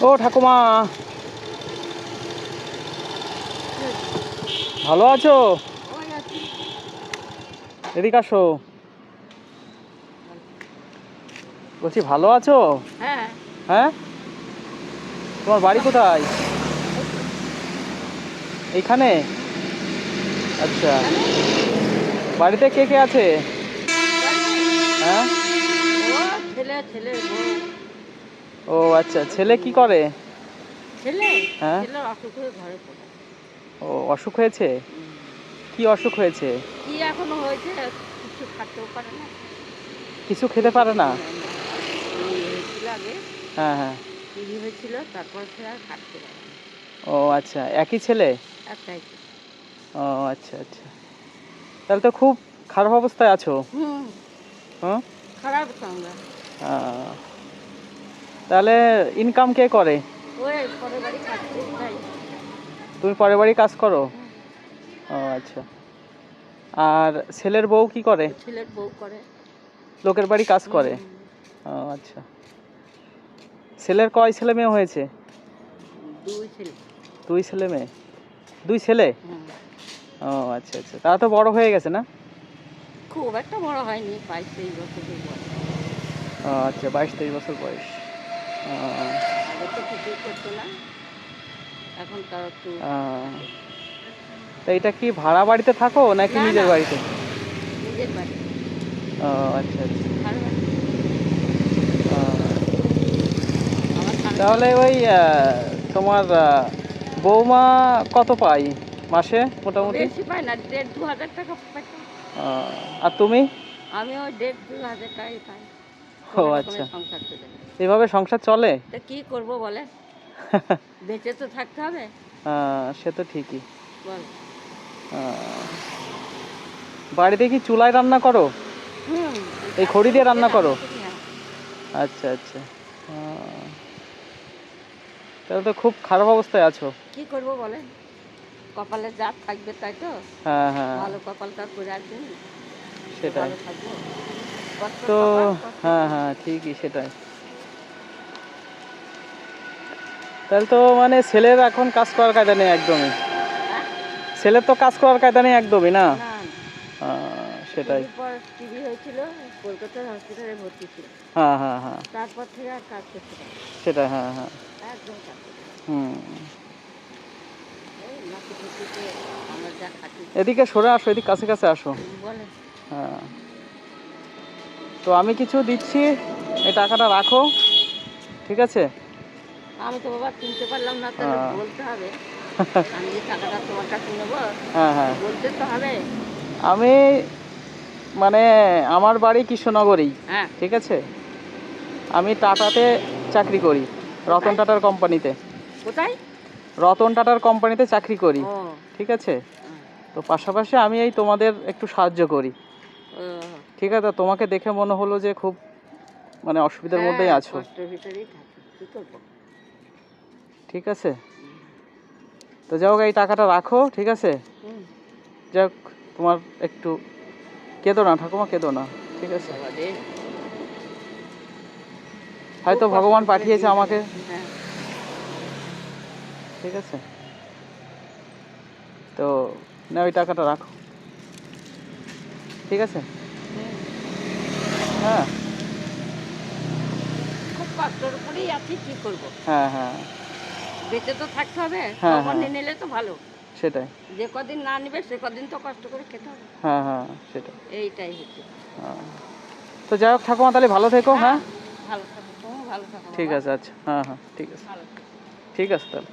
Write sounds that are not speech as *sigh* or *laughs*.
ও ঠাকুমা। ভালো আছো? এদিকে আসো। বলছি ভালো আছো? হ্যাঁ। হ্যাঁ? তোমার বাড়ি কোথায়? এইখানে আচ্ছা। বাড়িতে কে কে আছে? হ্যাঁ? ছেলে ছেলে। ও আচ্ছা। ছেলে কি করে? ছেলে? হ্যাঁ। অসুখ হয়ে ঘরে পড়ে। ও অসুখ হয়েছে? কি অসুখ হয়েছে? কি এখনও হয়েছে কিছু খাতেও পারে না। কিছু খেতে পারে না? হ্যাঁ হ্যাঁ। টিভি হয়েছিল তারপর সে আর খাটতে পারে না। ও আচ্ছা। একই ছেলে? একটাই ও আচ্ছা আচ্ছা। তাহলে তো খুব খারাপ অবস্থায় আছো। হুম। হ্যাঁ খারাপ সঙ্গে আহ, তাহলে ইনকাম কে করে? তুমি পরের বাড়ি কাজ করো? ও আচ্ছা। আর ছেলের বউ কি করে? ছেলের বউ করে। লোকের বাড়ি কাজ করে? ও আচ্ছা। ছেলের কয় ছেলে মেয়ে হয়েছে? দুই ছেলে। দুই ছেলে মেয়ে? দুই ছেলে? ও আচ্ছা আচ্ছা। তারা তো বড় হয়ে গেছে না? খুব একটা বড় হয়নি বাইশ তেইশ ও আচ্ছা বাইশ তেইশ বছর বয়স। তো এটা কি ভাড়া বাড়িতে থাকো নাকি নিজের বাড়িতে? ও আচ্ছা আচ্ছা। তাহলে ওই তোমার বৌমা কত পাই মাসে মোটামুটি? বেশি পাই না দেড় দু হাজার টাকা পাই আর তুমি? আমি ওই দেড় দু হাজার টাকাই পাই। ও আচ্ছা। সংসার চলে। এভাবে সংসার চলে? তা কি করব বলে *laughs* বেঁচে তো থাকতে হবে। সে তো ঠিকই। বল। বাড়িতে কি চুলায় রান্না করো? এই খড়ি দিয়ে রান্না করো। আচ্ছা আচ্ছা। তাহলে তো খুব খারাপ অবস্থায় আছো। কি করব বলে কপালে যা থাকবে তাই তো। হ্যাঁ হ্যাঁ। ভালো কপালটা করে আসবেন সেটাই। ভালো থাকব। তো হ্যাঁ হ্যাঁ ঠিকই সেটাই। তাহলে তো মানে ছেলের এখন কাজ করার কায়দা নেই একদমই। হ্যাঁ? ছেলের তো কাজ করার কায়দা নেই একদমই না? না সেটাই। টিভি হয়েছিল কলকাতার হসপিটালে ভর্তি ছিল। হ্যাঁ হ্যাঁ হ্যাঁ। তারপর থেকে আর কাজ করতে সেটাই হ্যাঁ হ্যাঁ। একদম কাজ করতে পারি না। হুম। এই নাকি ঢুকিতে আমরা যা খাচ্ছি। এদিকে সরে আসো এদিক কাছে কাছে আসো। হ্যাঁ। তো আমি কিছু দিচ্ছি এই টাকাটা রাখো ঠিক আছে? আমি তো বাবা চিনতে পারলাম না তাহলে হ্যাঁ। বলতে হবে। *laughs* আমি যে টাকাটা তোমার কাছে নেব হ্যাঁ হ্যাঁ। বলতে তো হবে। আমি মানে আমার বাড়ি কৃষ্ণনগরেই হ্যাঁ। ঠিক আছে? আমি টাটাতে চাকরি করি রতন টাটার কোম্পানিতে। কোথায়? রতন টাটার কোম্পানিতে চাকরি করি ঠিক আছে? তো পাশাপাশি আমি এই তোমাদের একটু সাহায্য করি। ঠিক আছে তোমাকে দেখে মনে হলো যে খুব মানে অসুবিধার মধ্যেই হ্যাঁ, আছো। ঠিক আছে। তো যাও এই টাকাটা রাখো ঠিক আছে? যাক তোমার একটু কেঁদো না ঠাকুমা কেঁদো না ঠিক আছে? হয়তো ভগবান পাঠিয়েছে আমাকে। হ্যাঁ। ঠিক আছে? তো না ওই টাকাটা রাখো। ঠিক আছে। হ্যাঁ। খুব কষ্টের উপরেই আছি কি করব? হ্যাঁ হ্যাঁ। বেঁচে তো থাকতে হবে হ্যাঁ, খবর হ্যাঁ। নিয়ে নিলে তো ভালো। সেটাই। যে কদিন না নিবে সে কদিন তো কষ্ট করে খেতে হবে। হ্যাঁ হ্যাঁ সেটাই। এইটাই হচ্ছে। হ্যাঁ। তো যাই হোক ঠাকুমা তাহলে ভালো থেকো হ্যাঁ ভালো থাকো ভালো থাকো ঠিক আছে আচ্ছা। হ্যাঁ হ্যাঁ ঠিক আছে। ঠিক আছে তাহলে।